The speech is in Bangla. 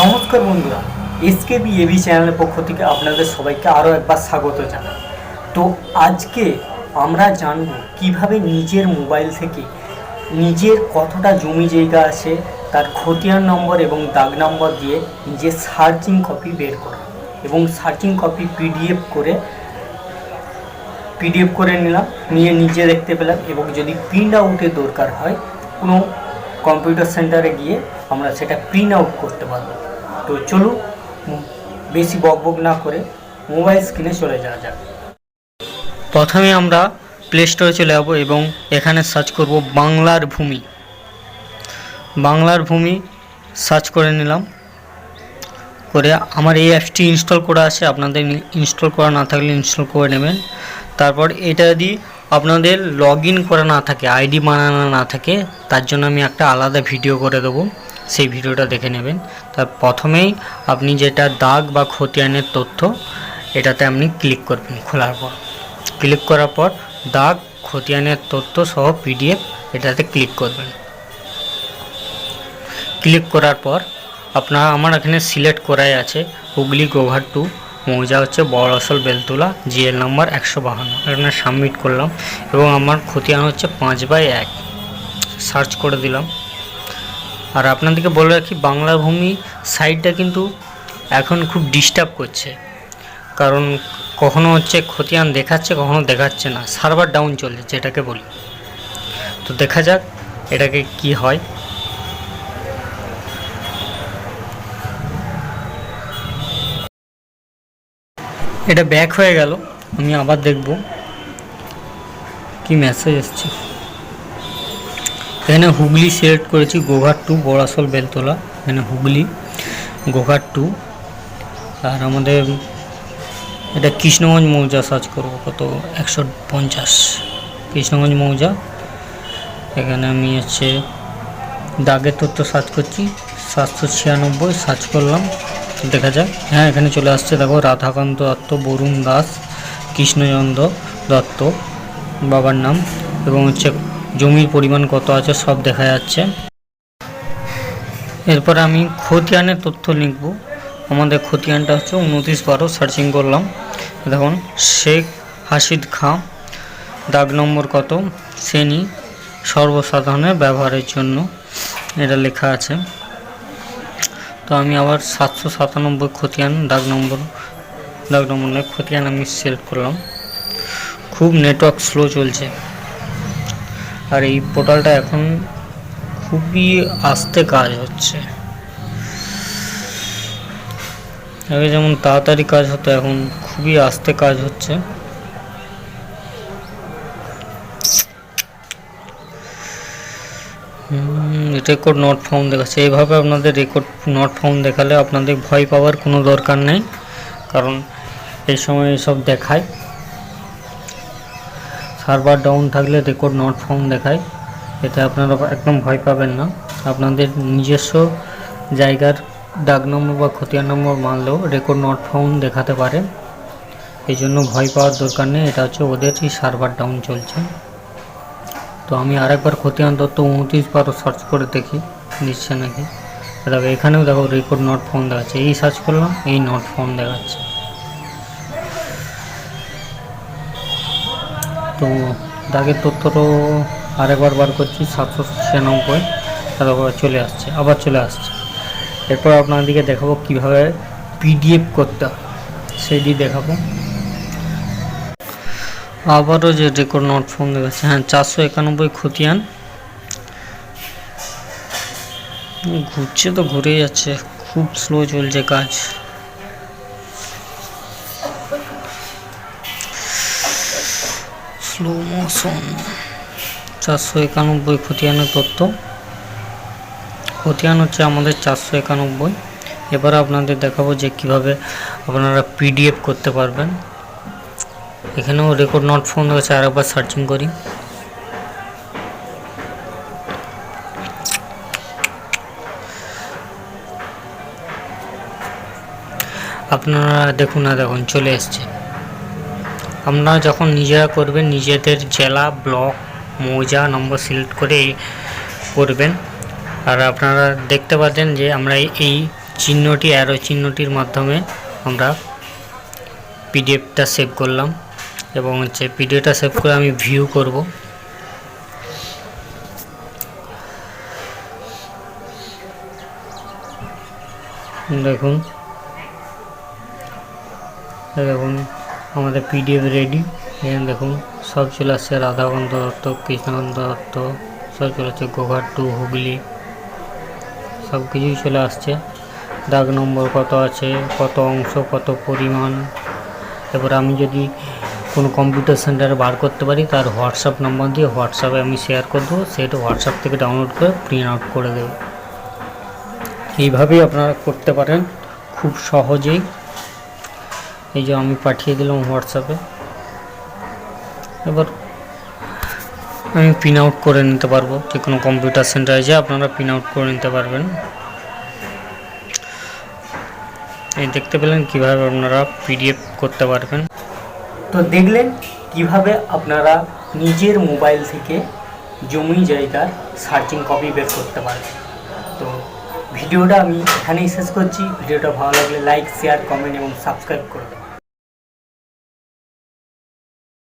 নমস্কার বন্ধুরা এসকে বি এবি চ্যানেলের পক্ষ থেকে আপনাদের সবাইকে আরও একবার স্বাগত জানাই। তো আজকে আমরা জানব কীভাবে নিজের মোবাইল থেকে নিজের কতটা জমি জায়গা আছে, তার খতিয়ান নম্বর এবং দাগ নম্বর দিয়ে নিজের সার্চিং কপি বের করা এবং সার্চিং কপি পিডিএফ করে পিডিএফ করে নিলাম, নিয়ে নিজে দেখতে পেলাম এবং যদি প্রিন্ট আউটের দরকার হয় কোনো কম্পিউটার সেন্টারে গিয়ে আমরা সেটা প্রিন্ট আউট করতে পারব। তো চলুন, বেশি বকবক না করে মোবাইল স্ক্রিনে চলে যাওয়া যাক। প্রথমে আমরা প্লে স্টোরে চলে যাব এবং এখানে সার্চ করব বাংলার ভূমি। বাংলার ভূমি সার্চ করে নিলাম। করে আমার এই অ্যাপসটি ইনস্টল করা আছে। আপনাদের ইনস্টল করা না থাকলে ইনস্টল করে নেবেন। তারপর এটা যদি আপনাদের লগ ইন করা না থাকে আইডি বানানো না থাকে, তার জন্য আমি একটা আলাদা ভিডিও করে দেবো। সেই ভিডিওটা দেখে নেবেন। তার প্রথমেই আপনি যেটা দাগ বা খতিয়ানের তথ্য, এটাতে আপনি ক্লিক করবেন খোলার পর। ক্লিক করার পর দাগ, খতিয়ানের তথ্য সহ পিডিএফ এটাতে ক্লিক করবেন। ক্লিক করার পর আপনার, আমার এখানে সিলেক্ট করাই আছে, হুগলি গোঘাট টু মৌজা হচ্ছে বড়সল বেলতলা, জিএল নাম্বার একশো বাহান্ন। এখানে সাবমিট করলাম এবং আমার খতিয়ান হচ্ছে পাঁচ বাই এক। সার্চ করে দিলাম। আর আপনাদেরকে বলে রাখি, বাংলা ভূমি সাইটটা কিন্তু এখন খুব ডিস্টার্ব করছে। কারণ কখনো হচ্ছে খতিয়ান দেখাচ্ছে, কখনো দেখাচ্ছে না। সার্ভার ডাউন চলছে, যেটাকে বলি। তো দেখা যাক, এটাকে কি হয়। এটা ব্যাক হয়ে গেল, আমি আবার দেখব। কি মেসেজ এসছে এখানে হুগলি সিলেক্ট করেছি, গোঘাট টু বড়াসল বেলতলা। এখানে হুগলি, গোঘাট টু আর আমাদের এটা কৃষ্ণগঞ্জ মৌজা সার্চ করব, কত? একশো পঞ্চাশ। কৃষ্ণগঞ্জ মৌজা। এখানে আমি হচ্ছে দাগের তথ্য সার্চ করছি, সাতশো ছিয়ানব্বই সার্চ করলাম। দেখা যাক। হ্যাঁ এখানে চলে আসছে। দেখো, রাধাকান্ত দত্ত, বরুণ দাস, কৃষ্ণচন্দ্র দত্ত বাবার নাম এবং হচ্ছে জমির পরিমাণ কত আছে সব দেখা যাচ্ছে। এরপর আমি খতিয়ানের তথ্য লিখব। আমাদের খতিয়ানটা হচ্ছে উনত্রিশ বারো সার্চিং করলাম। দেখুন, শেখ হাসিদ খাঁ, দাগ নম্বর কত? শ্রেণি সর্বসাধারণের ব্যবহারের জন্য এটা লেখা আছে। তো আমি আবার সাতশো সাতানব্বই খতিয়ান দাগ নম্বর দাগ নম্বর নয়, খতিয়ান আমি সিলেক্ট করলাম। খুব নেটওয়ার্ক স্লো চলছে। আর এই পোর্টালটা এখন খুবই আস্তে কাজ হচ্ছে। আগে যেমন তাড়াতাড়ি কাজ হতো, এখন খুবই আস্তে কাজ হচ্ছে। রেকর্ড নট ফাউন্ড দেখাচ্ছে। এইভাবে আপনাদের রেকর্ড নট ফাউন্ড দেখালে আপনাদের ভয় পাওয়ার কোনো দরকার নেই, কারণ এই সময় এসব দেখায়। সার্ভার ডাউন থাকলে রেকর্ড নট ফাউন্ড দেখায়, এতে আপনারা একদম ভয় পাবেন না। আপনাদের নিজস্ব জায়গার ডাক নম্বর বা খতিয়ান নম্বর মানলেও রেকর্ড নট ফাউন্ড দেখাতে পারে। এই জন্য ভয় পাওয়ার দরকার নেই, এটা হচ্ছে ওদেরই সার্ভার ডাউন চলছে। তো আমি আরেকবার খতিয়ান তত্ত্ব উনত্রিশ বারো সার্চ করে দেখি দিচ্ছে নাকি? দেখো এখানেও দেখো রেকর্ড নট ফোন দেখাচ্ছে। এই সার্চ করলাম, এই নট ফোন দেখাচ্ছে। তো দাগের তথ্যটাও আরেকবার বার করছি, সাতশো ছিয়ানব্বই, তারপর চলে আসছে, আবার চলে আসছে। এরপর আপনাদেরকে দেখাবো কীভাবে পিডিএফ করতে হয়। সেইটি দেখাবো। আবারও যে রেকর্ড নট ফোন দেখাচ্ছে। হ্যাঁ চারশো একানব্বই খতিয়ান। ঘুরছে তো ঘুরে যাচ্ছে। খুব স্লো চলছে কাজ। স্লো মোশন চারশো একানব্বই খতিয়ানের তথ্য। খতিয়ান হচ্ছে আমাদের চারশো একানব্বই। এবার আপনাদের দেখাবো যে কীভাবে আপনারা পিডিএফ করতে পারবেন। এখানেও রেকর্ড নট ফোন রয়েছে আরেকবার সার্চিং করি। আপনারা দেখুন না দেখুন, চলে এসছে। আপনারা যখন নিজেরা করবেন, নিজেদের জেলা, ব্লক, মৌজা, নম্বর সিলেক্ট করে করবেন। আর আপনারা দেখতে পাচ্ছেন যে আমরা এই চিহ্নটি অ্যারো চিহ্নটির মাধ্যমে আমরা পিডিএফটা সেভ করলাম। এবং হচ্ছে পিডিএফটা সেভ করে আমি ভিউ করব। দেখুন। দেখুন, আমাদের পিডিএফ রেডি এখানে দেখুন, সব চলে আসছে রাধাকান্ত দত্ত কৃষ্ণকান্ত দত্ত, সব চলে আসছে গোঘাট টু, হুগলি। সব কিছুই চলে আসছে। দাগ নম্বর কত আছে, কত অংশ, কত পরিমাণ। এবার আমি যদি কোনো কম্পিউটার সেন্টারে বার করতে পারি, তার হোয়াটসঅ্যাপ নাম্বার দিয়ে হোয়াটসঅ্যাপে আমি শেয়ার করে দেবো সেটা হোয়াটসঅ্যাপ থেকে ডাউনলোড করে প্রিন্ট আউট করে দেবো। এইভাবেই আপনারা করতে পারেন, খুব সহজেই। এই যে আমি পাঠিয়ে দিলাম হোয়াটসঅ্যাপে এবার আমি প্রিন্ট আউট করে নিতে পারব, যে কোনো কম্পিউটার সেন্টারে যেয়ে আপনারা প্রিন্ট আউট করে নিতে পারবেন। এই দেখতে পেলেন কীভাবে আপনারা পিডিএফ করতে পারবেন। তো দেখলেন কীভাবে আপনারা নিজের মোবাইল থেকে জমি জায়গার সার্চিং কপি বের করতে পারবেন। তো ভিডিওটা আমি এখানেই শেষ করছি। ভিডিওটা ভালো লাগলে লাইক শেয়ার কমেন্ট এবং সাবস্ক্রাইব করবেন।